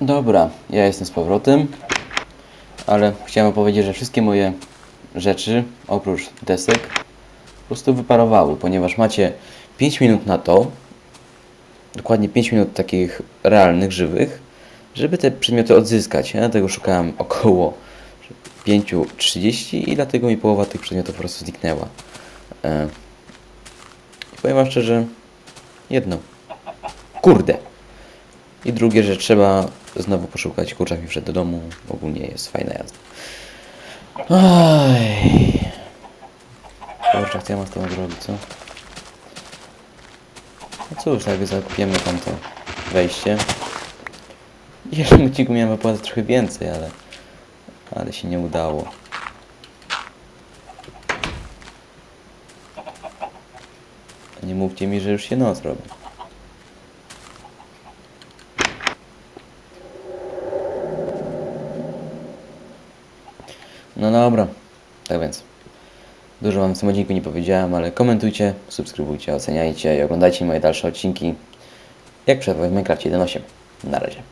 Dobra, ja jestem z powrotem, ale chciałem powiedzieć, że wszystkie moje rzeczy, oprócz desek, po prostu wyparowały, ponieważ macie 5 minut na to, dokładnie 5 minut takich realnych, żywych, żeby te przedmioty odzyskać. Ja dlatego szukałem około 5.30 i dlatego mi połowa tych przedmiotów po prostu zniknęła. E, powiem wam szczerze, jedno. Kurde! I drugie, że trzeba znowu poszukać. Kurczak mi wszedł do domu. Ogólnie jest fajna jazda. Aj. Kurczak, co ja mam z tobą zrobić, co? No cóż, jakby zakupiemy tam to wejście. W pierwszym odcinku miałem opłacać trochę więcej, ale... Ale się nie udało. Nie mówcie mi, że już się noc robi. No dobra, tak więc. Dużo wam w tym odcinku nie powiedziałem, ale komentujcie, subskrybujcie, oceniajcie i oglądajcie moje dalsze odcinki. Jak przerwać w Minecraft 1.8. Na razie.